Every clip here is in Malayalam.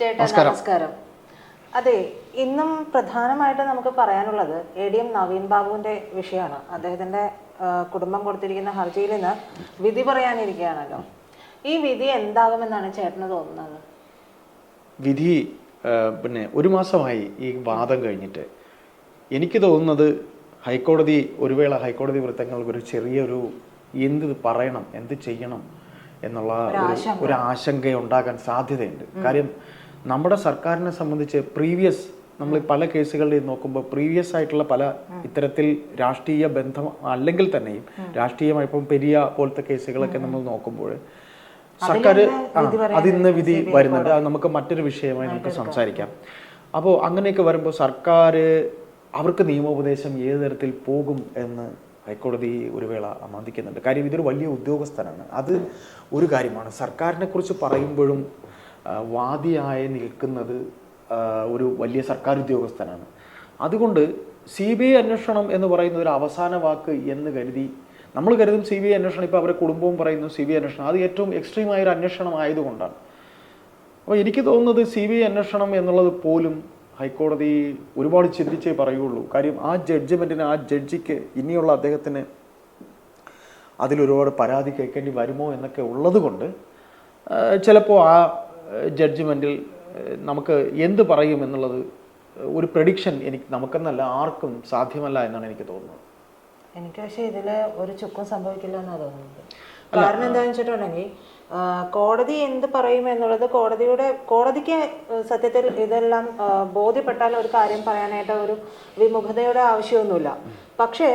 ചേട്ടാ നമസ്കാരം. അതെ ഇന്നും പ്രധാനമായിട്ട് നമുക്ക് പറയാനുള്ളത് എ ഡി എം നവീൻ ബാബുവിന്റെ വിഷയമാണ്. അദ്ദേഹത്തിന്റെ കുടുംബം കൊടുത്തിരിക്കുന്ന ഹർജിയിൽ നിന്ന് വിധി പറയാനിരിക്കുകയാണല്ലോ. ഈ വിധി എന്താകുമെന്നാണ് ചേട്ടന് തോന്നുന്നത്? വിധി പിന്നെ ഒരു മാസമായി ഈ വാദം കഴിഞ്ഞിട്ട്. എനിക്ക് തോന്നുന്നത് ഹൈക്കോടതി ഒരു വേള ഹൈക്കോടതി വൃത്തങ്ങൾക്ക് ഒരു ചെറിയൊരു എന്ത് പറയണം എന്ത് ചെയ്യണം എന്നുള്ള ഒരു- ആശങ്ക ഉണ്ടാകാൻ സാധ്യതയുണ്ട്. കാര്യം നമ്മുടെ സർക്കാരിനെ സംബന്ധിച്ച് പ്രീവിയസ് നമ്മൾ പല കേസുകളിൽ നോക്കുമ്പോൾ പ്രീവിയസ് ആയിട്ടുള്ള പല ഇത്തരത്തിൽ രാഷ്ട്രീയ ബന്ധം അല്ലെങ്കിൽ തന്നെയും രാഷ്ട്രീയമായി ഇപ്പം പെരിയ പോലത്തെ കേസുകളൊക്കെ നമ്മൾ നോക്കുമ്പോൾ സർക്കാർ അതിന്ന് വിധി വരുന്നുണ്ട്. അത് നമുക്ക് മറ്റൊരു വിഷയമായി നമുക്ക് സംസാരിക്കാം. അപ്പോൾ അങ്ങനെയൊക്കെ വരുമ്പോൾ സർക്കാർ അവർക്ക് നിയമോപദേശം ഏത് തരത്തിൽ പോകും എന്ന് ഹൈക്കോടതി ഒരു വേള അമാന്തിക്കുന്നുണ്ട് കാര്യം ഇതൊരു വലിയ ഉദ്യോഗസ്ഥനാണ്. അത് ഒരു കാര്യമാണ്. സർക്കാരിനെ കുറിച്ച് പറയുമ്പോഴും വാദിയായി നിൽക്കുന്നത് ഒരു വലിയ സർക്കാർ ഉദ്യോഗസ്ഥനാണ്. അതുകൊണ്ട് സി ബി ഐ അന്വേഷണം എന്ന് പറയുന്ന ഒരു അവസാന വാക്ക് എന്ന് കരുതി നമ്മൾ കരുതും സി ബി ഐ അന്വേഷണം ഇപ്പോൾ അവരുടെ കുടുംബവും പറയുന്നു സി ബി ഐ അന്വേഷണം. അത് ഏറ്റവും എക്സ്ട്രീമായ ഒരു അന്വേഷണം ആയതുകൊണ്ടാണ്. അപ്പോൾ എനിക്ക് തോന്നുന്നത് സി ബി ഐ അന്വേഷണം എന്നുള്ളത് പോലും ഹൈക്കോടതി ഒരുപാട് ചിന്തിച്ചേ പറയുള്ളൂ. കാര്യം ആ ജഡ്ജ്മെന്റിന് ആ ജഡ്ജിക്ക് ഇനിയുള്ള അദ്ദേഹത്തിന് അതിലൊരുപാട് പരാതി കേൾക്കേണ്ടി വരുമോ എന്നൊക്കെ ഉള്ളതുകൊണ്ട് ചിലപ്പോൾ ആ ജഡ്ജ്മെന്റിൽ നമുക്ക് എന്ത് പറയും എന്നുള്ളത് ഒരു പ്രഡിക്ഷൻ എനിക്ക് നമുക്കെന്നല്ല ആർക്കും സാധ്യമല്ല എന്നാണ് എനിക്ക് തോന്നുന്നത്. എനിക്ക് പക്ഷേ ഇതിൽ ഒരു ചുക്കും സംഭവിക്കില്ല എന്നാണ് തോന്നുന്നത്. കാരണം എന്താണെന്ന് വെച്ചിട്ടുണ്ടെങ്കിൽ കോടതി എന്ത് പറയും എന്നുള്ളത് കോടതിയുടെ കോടതിക്ക് സത്യത്തിൽ ഇതെല്ലാം ബോധ്യപ്പെട്ടാൽ ഒരു കാര്യം പറയാനായിട്ട് ഒരു വിമുഖതയുടെ ആവശ്യമൊന്നുമില്ല. പക്ഷേ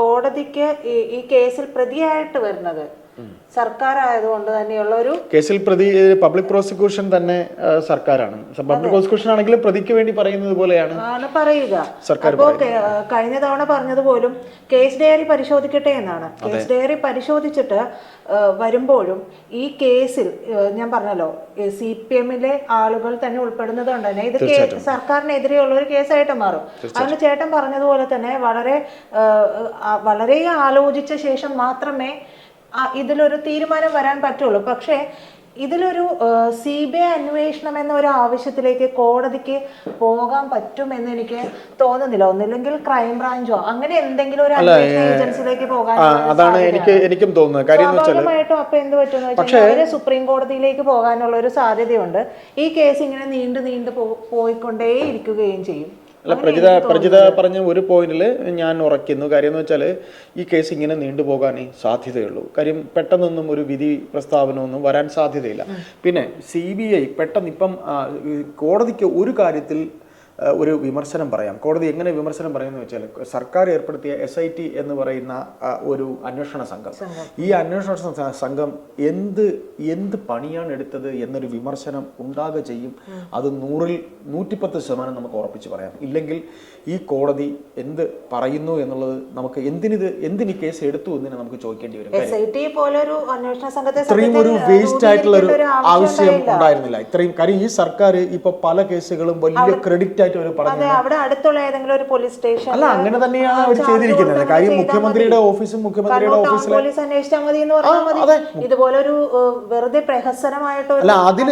കോടതിക്ക് ഈ കേസിൽ പ്രതിയായിട്ട് വരുന്നത് സർക്കാർ ആയതുകൊണ്ട് തന്നെയുള്ള ഒരു കേസിൽ പ്രതി പബ്ലിക് പ്രോസിക്യൂഷൻ തന്നെ സർക്കാരാണ്. പബ്ലിക് പ്രോസിക്യൂഷൻ ആണെങ്കിലും പ്രതിക്ക് വേണ്ടി പറയുന്നത് പോലെയാണ് പറയുക. സർക്കാർ കഴിഞ്ഞ തവണ പറഞ്ഞത് പോലും കേസ് ഡയറി പരിശോധിക്കട്ടെ എന്നാണ്. കേസ് ഡയറി പരിശോധിച്ചിട്ട് വരുമ്പോഴും ഈ കേസിൽ ഞാൻ പറഞ്ഞല്ലോ സി പി എമ്മിലെ ആളുകൾ തന്നെ ഉൾപ്പെടുന്നത് കൊണ്ട് തന്നെ ഇത് സർക്കാരിനെതിരെയുള്ള ഒരു കേസായിട്ട് മാറും. അതിന് ചേട്ടൻ പറഞ്ഞതുപോലെ തന്നെ വളരെ വളരെ ആലോചിച്ച ശേഷം മാത്രമേ ഇതിലൊരു തീരുമാനം വരാൻ പറ്റുള്ളൂ. പക്ഷേ ഇതിലൊരു സി ബി ഐ അന്വേഷണം എന്ന ഒരു ആവശ്യത്തിലേക്ക് കോടതിക്ക് പോകാൻ പറ്റുമെന്ന് എനിക്ക് തോന്നുന്നില്ല. ഒന്നില്ലെങ്കിൽ ക്രൈംബ്രാഞ്ചോ അങ്ങനെ എന്തെങ്കിലും ഒരു അന്വേഷണ ഏജൻസിയിലേക്ക് പോകാൻ അതാണ് എനിക്ക് എനിക്കും തോന്നുന്നത്. കാര്യം സ്വാഭാവികമായിട്ടും അപ്പൊ എന്ത് പറ്റുമെന്ന് വെച്ചാൽ സുപ്രീം കോടതിയിലേക്ക് പോകാനുള്ള ഒരു സാധ്യതയുണ്ട്. ഈ കേസ് ഇങ്ങനെ നീണ്ടു നീണ്ടു പോയിക്കൊണ്ടേ ഇരിക്കുകയും ചെയ്യും. അല്ല പ്രജിത പ്രജിത പറഞ്ഞ ഒരു പോയിന്റിൽ ഞാൻ ഉറയ്ക്കുന്നു. കാര്യം എന്ന് വെച്ചാൽ ഈ കേസ് ഇങ്ങനെ നീണ്ടുപോകാനേ സാധ്യതയുള്ളൂ. കാര്യം പെട്ടെന്നൊന്നും ഒരു വിധി പ്രസ്താവന ഒന്നും വരാൻ സാധ്യതയില്ല. പിന്നെ സി ബി ഐ പെട്ടെന്ന് ഇപ്പം കോടതിക്ക് ഒരു കാര്യത്തിൽ ഒരു വിമർശനം പറയാം. കോടതി എങ്ങനെ വിമർശനം പറയുന്നത് വെച്ചാൽ സർക്കാർ ഏർപ്പെടുത്തിയ എസ് ഐ ടി എന്ന് പറയുന്ന ഒരു അന്വേഷണ സംഘം. ഈ അന്വേഷണ സംഘം എന്ത് എന്ത് പണിയാണ് എടുത്തത് എന്നൊരു വിമർശനം ഉണ്ടാകുക ചെയ്യും. അത് നൂറിൽ നൂറ്റിപ്പത്ത് ശതമാനം നമുക്ക് ഉറപ്പിച്ച് പറയാം. ഇല്ലെങ്കിൽ ഈ കോടതി എന്ത് പറയുന്നു എന്നുള്ളത് നമുക്ക് എന്തിനിത് എന്തിന് കേസ് എടുത്തു എന്നിനെ നമുക്ക് ചോദിക്കേണ്ടി വരും. ഇത്രയും ഒരു വേസ്റ്റ് ആയിട്ടുള്ള ഒരു ആവശ്യം ഉണ്ടായിരുന്നില്ല. ഇത്രയും കാര്യം ഈ സർക്കാർ ഇപ്പൊ പല കേസുകളും വലിയ ക്രെഡിറ്റ് ആയിട്ട് അവർ പറഞ്ഞു അവിടെ അടുത്തുള്ള ഏതെങ്കിലും ഒരു പോലീസ് സ്റ്റേഷൻ അല്ല അങ്ങനെ തന്നെയാണ് അവർ ചെയ്തിരിക്കുന്നത്. കാര്യം മുഖ്യമന്ത്രിയുടെ ഓഫീസും മുഖ്യമന്ത്രിയുടെ ഓഫീസിൽ പോലീസ് അന്വേഷിച്ചാൽ മതി. എന്ന് പറഞ്ഞാൽ ഇതുപോലെ ഒരു വെറുതെ പ്രഹസനമായിട്ട് അല്ല അതിൽ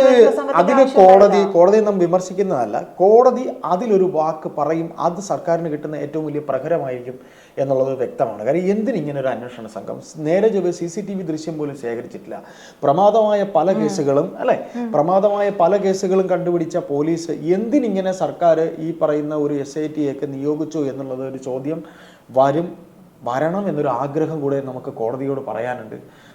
ആവശ്യം കോടതി കോടതി നാം വിമർശിക്കുന്നതല്ല. കോടതി അതിലൊരു വാക്ക് പറയും അത് സർക്കാരിന് കിട്ടുന്ന ഏറ്റവും വലിയ പ്രഹരമായിരിക്കും എന്നുള്ളത് വ്യക്തമാണ്. കാര്യം എന്തിന് ഇങ്ങനെ ഒരു അന്വേഷണ സംഘം? നേരെ ചൊവ്വെ സി സി ടി വി ദൃശ്യം പോലും ശേഖരിച്ചിട്ടില്ല. പ്രമാദമായ പല കേസുകളും അല്ലെ? പ്രമാദമായ പല കേസുകളും കണ്ടുപിടിച്ച പോലീസ് എന്തിനിങ്ങനെ സർക്കാർ ഈ പറയുന്ന ഒരു എസ് ഐ ടിയൊക്കെ നിയോഗിച്ചു എന്നുള്ളത് ഒരു ചോദ്യം വരും വരണം എന്നൊരു ആഗ്രഹം കൂടെ നമുക്ക് കോടതിയോട് പറയാനുണ്ട്.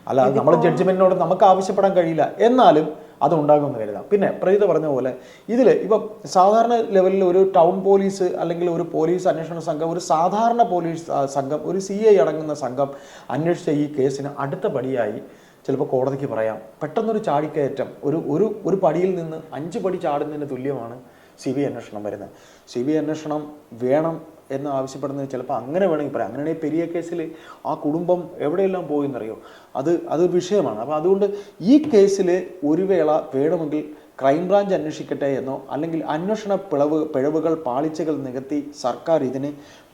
അല്ലാതെ നമ്മൾ ജഡ്ജ്മെന്റിനോട് നമുക്ക് ആവശ്യപ്പെടാൻ കഴിയില്ല. എന്നാലും അത് ഉണ്ടാകുമെന്ന് കരുതാം. പിന്നെ പ്രീത പറഞ്ഞ പോലെ ഇതിൽ ഇപ്പം സാധാരണ ലെവലിൽ ഒരു ടൗൺ പോലീസ് അല്ലെങ്കിൽ ഒരു പോലീസ് അന്വേഷണ സംഘം ഒരു സാധാരണ പോലീസ് സംഘം ഒരു സി ഐ അടങ്ങുന്ന സംഘം അന്വേഷിച്ച ഈ കേസിന് അടുത്ത പടിയായി ചിലപ്പോൾ കോടതിക്ക് പറയാം. പെട്ടെന്നൊരു ചാടിക്കയറ്റം ഒരു ഒരു ഒരു പടിയിൽ നിന്ന് അഞ്ച് പടി ചാടുന്നതിന് തുല്യമാണ് സി ബി ഐ അന്വേഷണം വരുന്നത്. സി ബി ഐ അന്വേഷണം വേണം എന്ന് ആവശ്യപ്പെടുന്നത് ചിലപ്പോൾ അങ്ങനെ വേണമെങ്കിൽ പറയാം. അങ്ങനെയാണെങ്കിൽ പെരിയ കേസിൽ ആ കുടുംബം എവിടെയെല്ലാം പോയെന്നറിയോ അത് അത് വിഷയമാണ്. അപ്പോൾ അതുകൊണ്ട് ഈ കേസിൽ ഒരു വേള വേണമെങ്കിൽ ക്രൈംബ്രാഞ്ച് അന്വേഷിക്കട്ടെ എന്നോ അല്ലെങ്കിൽ അന്വേഷണ പിളവ് പിഴവുകൾ പാളിച്ചകൾ നികത്തി സർക്കാർ ഇതിന്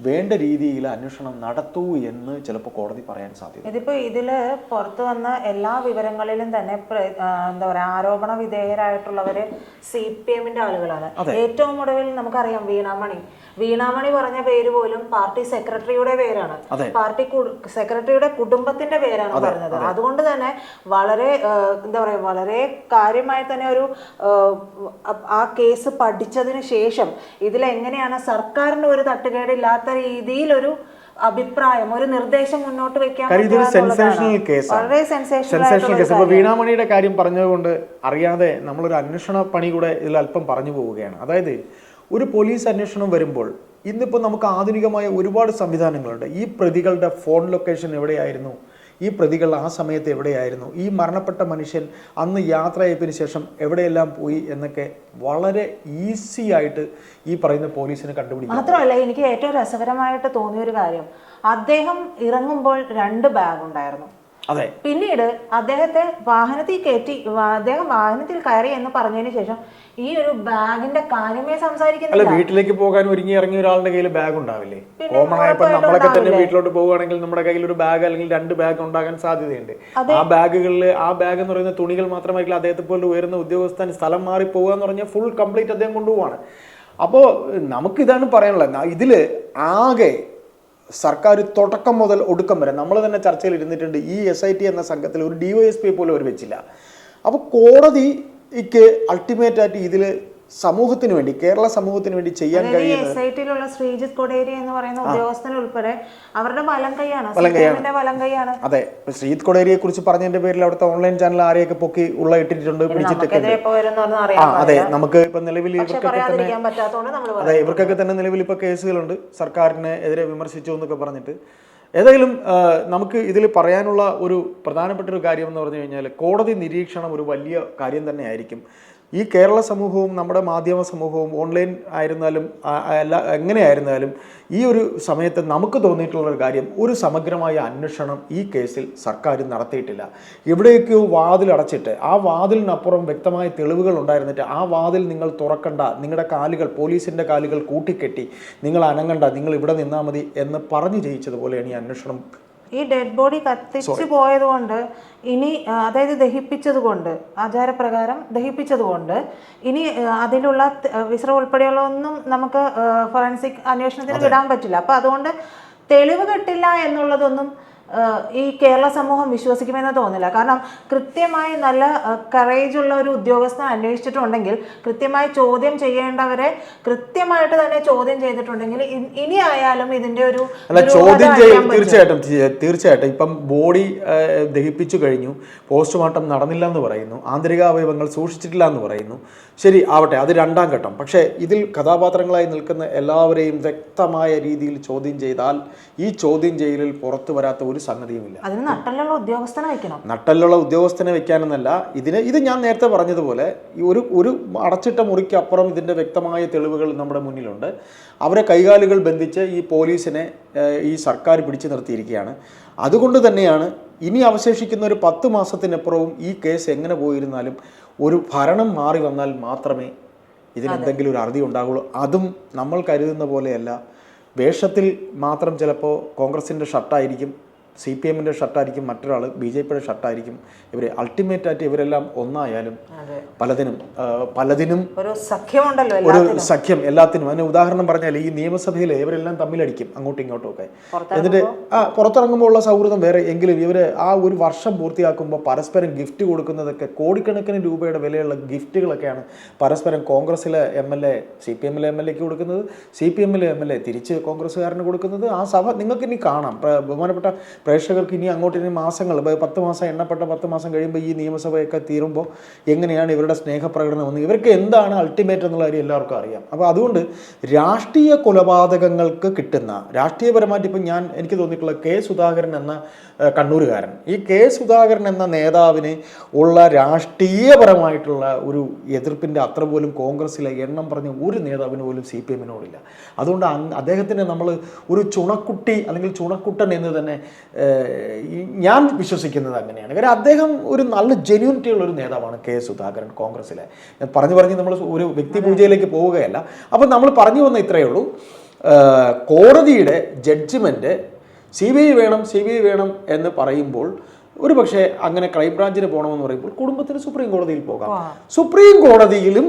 വേണ്ട രീതിയിൽ അന്വേഷണം നടത്തൂ എന്ന് ചിലപ്പോൾ കോടതി പറയാൻ സാധ്യത. ഇതിപ്പോൾ ഇതിൽ പുറത്തു വന്ന എല്ലാ വിവരങ്ങളിലും തന്നെ എന്താ പറയുക ആരോപണ വിധേയരായിട്ടുള്ളവര് സി പി എമ്മിന്റെ ആളുകളാണ്. ഏറ്റവും ഒടുവിൽ നമുക്കറിയാം വീണാമണി വീണാമണി പറഞ്ഞ പേര് പോലും പാർട്ടി സെക്രട്ടറിയുടെ പേരാണ്. പാർട്ടി സെക്രട്ടറിയുടെ കുടുംബത്തിന്റെ പേരാണ് പറഞ്ഞത്. അതുകൊണ്ട് തന്നെ വളരെ എന്താ പറയുക വളരെ കാര്യമായി തന്നെ ഒരു ആ, കേസ് പഠിച്ചതിന് ശേഷം ഇതിലെങ്ങനെയാണ് സർക്കാരിന് ഒരു തട്ടുകേടില്ലാത്ത രീതിയിലൊരു അഭിപ്രായം ഒരു നിർദ്ദേശം മുന്നോട്ട് വെക്കാൻ ഇതൊരു. സെൻസേഷണൽ വളരെ സെൻസേഷണൽ കേസ് വീണാമണിയുടെ കാര്യം പറഞ്ഞതുകൊണ്ട് അറിയാതെ നമ്മളൊരു അന്വേഷണ പണി കൂടെ ഇതിൽ അല്പം പറഞ്ഞു പോവുകയാണ്. അതായത് ഒരു പോലീസ് അന്വേഷണം വരുമ്പോൾ ഇന്നിപ്പോൾ നമുക്ക് ആധുനികമായ ഒരുപാട് സംവിധാനങ്ങളുണ്ട്. ഈ പ്രതികളുടെ ഫോൺ ലൊക്കേഷൻ എവിടെയായിരുന്നു? ഈ പ്രതികൾ ആ സമയത്ത് എവിടെയായിരുന്നു? ഈ മരണപ്പെട്ട മനുഷ്യൻ അന്ന് യാത്ര ചെയ്തതിന് ശേഷം എവിടെയെല്ലാം പോയി എന്നൊക്കെ വളരെ ഈസി ആയിട്ട് ഈ പറയുന്ന പോലീസിന് കണ്ടുപിടിക്കും മാത്രമല്ല എനിക്ക് ഏറ്റവും രസകരമായിട്ട് തോന്നിയ ഒരു കാര്യം. അദ്ദേഹം ഇറങ്ങുമ്പോൾ രണ്ട് ബാഗ് ഉണ്ടായിരുന്നു അതെ. പിന്നീട് അദ്ദേഹത്തെ വാഹനത്തിൽ കയറ്റി അദ്ദേഹം വാഹനത്തിൽ കയറി എന്ന് പറഞ്ഞതിന് ശേഷം ഈ ഒരു ബാഗിന്റെ കാര്യമേ അല്ല സംസാരിക്കുന്നില്ല വീട്ടിലേക്ക് പോകാൻ ഒരുങ്ങി ഇറങ്ങിയ ഒരാളുടെ കയ്യിൽ ബാഗ് ഉണ്ടാവില്ലേ? കോമൺ ആയപ്പോൾ നമ്മളൊക്കെ തന്നെ വീട്ടിലോട്ട് പോവുകയാണെങ്കിൽ നമ്മുടെ കയ്യിൽ ഒരു ബാഗ് അല്ലെങ്കിൽ രണ്ട് ബാഗ് ഉണ്ടാകാൻ സാധ്യതയുണ്ട്. ആ ബാഗുകളിൽ ആ ബാഗ് എന്ന് പറയുന്ന തുണികൾ മാത്രമായിരിക്കില്ല അദ്ദേഹത്തെ പോലെ ഉയർന്ന ഉദ്യോഗസ്ഥൻ സ്ഥലം മാറി പോകുക എന്ന് പറഞ്ഞാൽ ഫുൾ കംപ്ലീറ്റ് അദ്ദേഹം കൊണ്ടുപോവാണ് അപ്പോൾ നമുക്കിതാണ് പറയാനുള്ളത്. ന- ഇതിൽ ആകെ സർക്കാർ തുടക്കം മുതൽ ഒടുക്കം വരെ നമ്മൾ തന്നെ ചർച്ചയിൽ ഇരുന്നിട്ടുണ്ട് ഈ എസ് ഐ ടി എന്ന സംഘത്തിൽ ഒരു ഡി വൈ എസ് പി പോലും അവർ വെച്ചില്ല. അപ്പോൾ കോടതിക്ക് അൾട്ടിമേറ്റ് ആയിട്ട് ഇതിൽ സമൂഹത്തിന് വേണ്ടി കേരള സമൂഹത്തിന് വേണ്ടി ചെയ്യാൻ കഴിയുന്നത് എസ് ഐ ടിയിലുള്ള ശ്രീജിത്ത് കൊടേരി എന്ന് പറയുന്ന ഉദ്യോഗസ്ഥൻ ഉൾപ്പെടെ അവരുടെ വലം കൈയാണ് വലം കൈയാണ്. അതെ ശ്രീജിത് ശ്രീജിത്ത് കൊടേരിയെ കുറിച്ച് പറഞ്ഞതിന്റെ പേരിൽ അവിടുത്തെ ഓൺലൈൻ ചാനൽ ആരെയൊക്കെ പൊക്കി ഉള്ള ഇട്ടിട്ടുണ്ട് പിടിച്ചിട്ടൊക്കെ അതെ നമുക്ക് ഇപ്പൊ നിലവിൽ ഇവർക്കൊക്കെ തന്നെ അതെ ഇവർക്കൊക്കെ തന്നെ നിലവിൽ ഇപ്പൊ കേസുകളുണ്ട്. സർക്കാരിനെ എതിരെ വിമർശിച്ചു എന്നൊക്കെ പറഞ്ഞിട്ട്. ഏതായാലും നമുക്ക് ഇതിൽ പറയാനുള്ള ഒരു പ്രധാനപ്പെട്ട ഒരു കാര്യം എന്ന് പറഞ്ഞു കഴിഞ്ഞാൽ കോടതി നിരീക്ഷണം ഒരു വലിയ കാര്യം തന്നെയായിരിക്കും. ഈ കേരള സമൂഹവും നമ്മുടെ മാധ്യമ സമൂഹവും ഓൺലൈൻ ആയിരുന്നാലും അല്ല എങ്ങനെയായിരുന്നാലും ഈ ഒരു സമയത്ത് നമുക്ക് തോന്നിയിട്ടുള്ള ഒരു കാര്യം ഒരു സമഗ്രമായ അന്വേഷണം ഈ കേസിൽ സർക്കാർ നടത്തിയിട്ടില്ല. എവിടെയൊക്കെയോ വാതിൽ അടച്ചിട്ട് ആ വാതിലിനപ്പുറം വ്യക്തമായ തെളിവുകൾ ഉണ്ടായിരുന്നിട്ട് ആ വാതിൽ നിങ്ങൾ തുറക്കണ്ട നിങ്ങളുടെ കാലുകൾ പോലീസിന്റെ കാലുകൾ കൂട്ടിക്കെട്ടി നിങ്ങൾ അനങ്ങണ്ട നിങ്ങൾ ഇവിടെ നിന്നാൽ മതി എന്ന് പറഞ്ഞു ജയിച്ചതുപോലെയാണ് ഈ അന്വേഷണം ഈ ഡെഡ് ബോഡി കത്തിച്ചു പോയതുകൊണ്ട് ഇനി അതായത് ദഹിപ്പിച്ചത് കൊണ്ട് ആചാരപ്രകാരം ദഹിപ്പിച്ചത് കൊണ്ട് ഇനി അതിലുള്ള വിസ്ര ഉൾപ്പെടെയുള്ള ഒന്നും നമുക്ക് ഫോറൻസിക് അന്വേഷണത്തിന് വിടാൻ പറ്റില്ല. അപ്പൊ അതുകൊണ്ട് തെളിവ് കിട്ടില്ല എന്നുള്ളതൊന്നും ഈ കേരള സമൂഹം വിശ്വസിക്കുമെന്ന് തോന്നില്ല കാരണം കൃത്യമായി നല്ല കറേജ് ഉള്ള ഒരു ഉദ്യോഗസ്ഥൻ അന്വേഷിച്ചിട്ടുണ്ടെങ്കിൽ കൃത്യമായി ചോദ്യം ചെയ്യേണ്ടവരെ കൃത്യമായിട്ട് തന്നെ ചോദ്യം ചെയ്തിട്ടുണ്ടെങ്കിൽ ഇനി ആയാലും ഇതിന്റെ ഒരു ചോദ്യം. തീർച്ചയായിട്ടും തീർച്ചയായിട്ടും. ഇപ്പം ബോഡി ദഹിപ്പിച്ചു കഴിഞ്ഞു പോസ്റ്റ്മോർട്ടം നടന്നില്ല എന്ന് പറയുന്നു ആന്തരികാവയവങ്ങൾ സൂക്ഷിച്ചിട്ടില്ല എന്ന് പറയുന്നു. ശരി ആവട്ടെ അത് രണ്ടാം ഘട്ടം. പക്ഷേ ഇതിൽ കഥാപാത്രങ്ങളായി നിൽക്കുന്ന എല്ലാവരെയും വ്യക്തമായ രീതിയിൽ ചോദ്യം ചെയ്താൽ ഈ ചോദ്യം ചെയ്യലിൽ പുറത്തു വരാത്ത ഒരു സംഗതിയുമില്ല അതിന് നട്ടലുള്ള ഉദ്യോഗസ്ഥനെ വെക്കണം. നട്ടലുള്ള ഉദ്യോഗസ്ഥനെ വെക്കാനെന്നല്ല ഇതിന് ഇത് ഞാൻ നേരത്തെ പറഞ്ഞതുപോലെ ഒരു ഒരു അടച്ചിട്ട മുറിക്ക് അപ്പുറം ഇതിന്റെ വ്യക്തമായ തെളിവുകൾ നമ്മുടെ മുന്നിലുണ്ട്. അവരെ കൈകാലുകൾ ബന്ധിച്ച് ഈ പോലീസിനെ ഈ സർക്കാർ പിടിച്ചു നിർത്തിയിരിക്കുകയാണ്. അതുകൊണ്ട് തന്നെയാണ് ഇനി അവശേഷിക്കുന്ന ഒരു പത്ത് മാസത്തിനപ്പുറവും ഈ കേസ് എങ്ങനെ പോയിരുന്നാലും ഒരു ഭരണം മാറി വന്നാൽ മാത്രമേ ഇതിനെന്തെങ്കിലും ഒരു അറുതി ഉണ്ടാകുള്ളൂ അതും നമ്മൾ കരുതുന്ന പോലെയല്ല. വേഷത്തിൽ മാത്രം ചിലപ്പോൾ കോൺഗ്രസിന്റെ ഷർട്ടായിരിക്കും സി പി എമ്മിന്റെ ഷർട്ടായിരിക്കും മറ്റൊരാൾ ബി ജെ പിയുടെ ഷർട്ടായിരിക്കും. ഇവർ അൾട്ടിമേറ്റ് ആയിട്ട് ഇവരെല്ലാം ഒന്നായാലും പലതിനും പലതിനും ഒരു സഖ്യമുണ്ടല്ലോ ഒരു സഖ്യം എല്ലാത്തിനും. അതിന് ഉദാഹരണം പറഞ്ഞാൽ ഈ നിയമസഭയിൽ ഇവരെല്ലാം തമ്മിലടിക്കും അങ്ങോട്ടും ഇങ്ങോട്ടും ഒക്കെ. എന്നിട്ട് ആ പുറത്തിറങ്ങുമ്പോൾ ഉള്ള സൗഹൃദം വേറെ. എങ്കിലും ഇവർ ആ ഒരു വർഷം പൂർത്തിയാക്കുമ്പോൾ പരസ്പരം ഗിഫ്റ്റ് കൊടുക്കുന്നതൊക്കെ കോടിക്കണക്കിന് രൂപയുടെ വിലയുള്ള ഗിഫ്റ്റുകളൊക്കെയാണ് പരസ്പരം കോൺഗ്രസ്സിലെ M L A C P എമ്മിലെ എം എൽ എക്ക് കൊടുക്കുന്നത്. സി പി എമ്മിലെ എം എൽ എ തിരിച്ച് കോൺഗ്രസ്സുകാരന് കൊടുക്കുന്നത്. ആ സഭ നിങ്ങൾക്ക് ഇനി കാണാം ബഹുമാനപ്പെട്ട പ്രേക്ഷകർക്ക് ഇനി അങ്ങോട്ട് ഇനി മാസങ്ങൾ പത്ത് മാസം എണ്ണപ്പെട്ട പത്ത് മാസം കഴിയുമ്പോൾ ഈ നിയമസഭയൊക്കെ തീരുമ്പോൾ എങ്ങനെയാണ് ഇവരുടെ സ്നേഹപ്രകടനം എന്ന് ഇവർക്ക് എന്താണ് അൾട്ടിമേറ്റ് എന്നുള്ള കാര്യം എല്ലാവർക്കും അറിയാം. അപ്പോൾ അതുകൊണ്ട് രാഷ്ട്രീയ കൊലപാതകങ്ങൾക്ക് കിട്ടുന്ന രാഷ്ട്രീയപരമായിട്ട് ഇപ്പം ഞാൻ എനിക്ക് തോന്നിയിട്ടുള്ള കെ സുധാകരൻ എന്ന കണ്ണൂരുകാരൻ. ഈ കെ സുധാകരൻ എന്ന നേതാവിന് ഉള്ള രാഷ്ട്രീയപരമായിട്ടുള്ള ഒരു എതിർപ്പിന്റെ അത്ര പോലും കോൺഗ്രസ്സിലെ എണ്ണം പറഞ്ഞ ഒരു നേതാവിന് പോലും സി പി എമ്മിനോടില്ല. അതുകൊണ്ട് അദ്ദേഹത്തിനെ നമ്മൾ ഒരു ചുണക്കുട്ടി അല്ലെങ്കിൽ ചുണക്കുട്ടൻ എന്ന് തന്നെ ഞാൻ വിശ്വസിക്കുന്നത് അങ്ങനെയാണ്. കാര്യം അദ്ദേഹം ഒരു നല്ല ജെന്യൂനിറ്റി ഉള്ള ഒരു നേതാവാണ് കെ സുധാകരൻ കോൺഗ്രസ്സിലെ. ഞാൻ പറഞ്ഞു പറഞ്ഞ് നമ്മൾ ഒരു വ്യക്തി പൂജയിലേക്ക് പോവുകയല്ല. അപ്പം നമ്മൾ പറഞ്ഞു വന്ന ഇത്രയേ ഉള്ളൂ. കോടതിയുടെ ജഡ്ജ്മെന്റ് സി ബി ഐ വേണം സി ബി ഐ വേണം എന്ന് പറയുമ്പോൾ ഒരു പക്ഷേ അങ്ങനെ ക്രൈംബ്രാഞ്ചിന് പോകണമെന്ന് പറയുമ്പോൾ കുടുംബത്തിന് സുപ്രീം കോടതിയിൽ പോകാം. സുപ്രീം കോടതിയിലും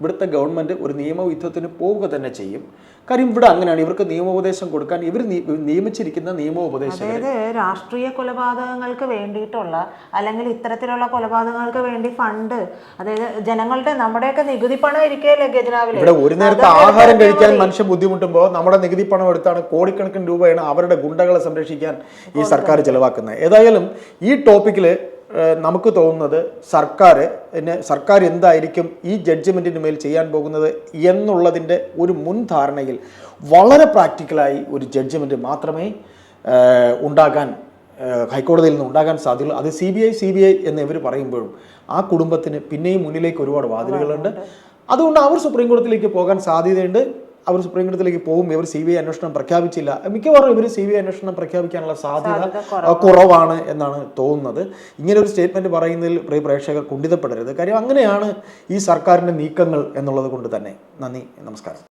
ഇവിടുത്തെ ഗവൺമെന്റ് ഒരു നിയമവിധത്തിന് പോവുക തന്നെ ചെയ്യും. കാര്യം ഇവിടെ അങ്ങനെയാണ്. ഇവർക്ക് നിയമോപദേശം കൊടുക്കാൻ ഇവർ നിയമിച്ചിരിക്കുന്ന നിയമോപദേശം അതായത് രാഷ്ട്രീയ കൊലപാതകങ്ങൾക്ക് വേണ്ടിയിട്ടുള്ള അല്ലെങ്കിൽ ഇത്തരത്തിലുള്ള കൊലപാതകങ്ങൾക്ക് വേണ്ടി ഫണ്ട് അതായത് ജനങ്ങളുടെ നമ്മുടെയൊക്കെ നികുതി പണം ഇരിക്കുകയല്ലേ ഗജനാവിൽ ഇവിടെ ഒരു നേരത്തെ ആഹാരം കഴിക്കാൻ മനുഷ്യ മനുഷ്യൻ ബുദ്ധിമുട്ടുമ്പോൾ നമ്മുടെ നികുതി പണം എടുത്താണ് കോടിക്കണക്കിന് രൂപയാണ് അവരുടെ ഗുണ്ടകളെ സംരക്ഷിക്കാൻ ഈ സർക്കാർ ചെലവാക്കുന്നത്. ഏതായാലും ഈ ടോപ്പിക്കിൽ നമുക്ക് തോന്നുന്നത് സർക്കാർ പിന്നെ സർക്കാർ എന്തായിരിക്കും ഈ ജഡ്ജ്മെന്റിന് മേൽ ചെയ്യാൻ പോകുന്നത് എന്നുള്ളതിന്റെ ഒരു മുൻധാരണയിൽ വളരെ പ്രാക്ടിക്കലായി ഒരു ജഡ്ജ്മെന്റ് മാത്രമേ ഉണ്ടാകാൻ ഹൈക്കോടതിയിൽ നിന്ന് ഉണ്ടാകാൻ സാധ്യതയുള്ളൂ. അത് C B I C B I എന്ന് ഇവർ പറയുമ്പോഴും ആ കുടുംബത്തിന് പിന്നെയും മുന്നിലേക്ക് ഒരുപാട് വാതിലുകളുണ്ട്. അതുകൊണ്ട് അവർ സുപ്രീം കോടതിയിലേക്ക് പോകാൻ സാധ്യതയുണ്ട്. അവർ സുപ്രീം കോടതിയിലേക്ക് പോകും. ഇവർ സി ബി ഐ അന്വേഷണം പ്രഖ്യാപിച്ചില്ല. മിക്കവാറും ഇവർ സി ബി ഐ അന്വേഷണം പ്രഖ്യാപിക്കാനുള്ള സാധ്യത കുറവാണ് എന്നാണ് തോന്നുന്നത്. ഇങ്ങനെ ഒരു സ്റ്റേറ്റ്മെന്റ് പറയുന്നതിൽ പ്രിയ പ്രേക്ഷകർ കുണ്ഠിതപ്പെടരുത്. കാര്യം അങ്ങനെയാണ് ഈ സർക്കാരിന്റെ നീക്കങ്ങൾ എന്നുള്ളത് കൊണ്ട് തന്നെ. നന്ദി നമസ്കാരം.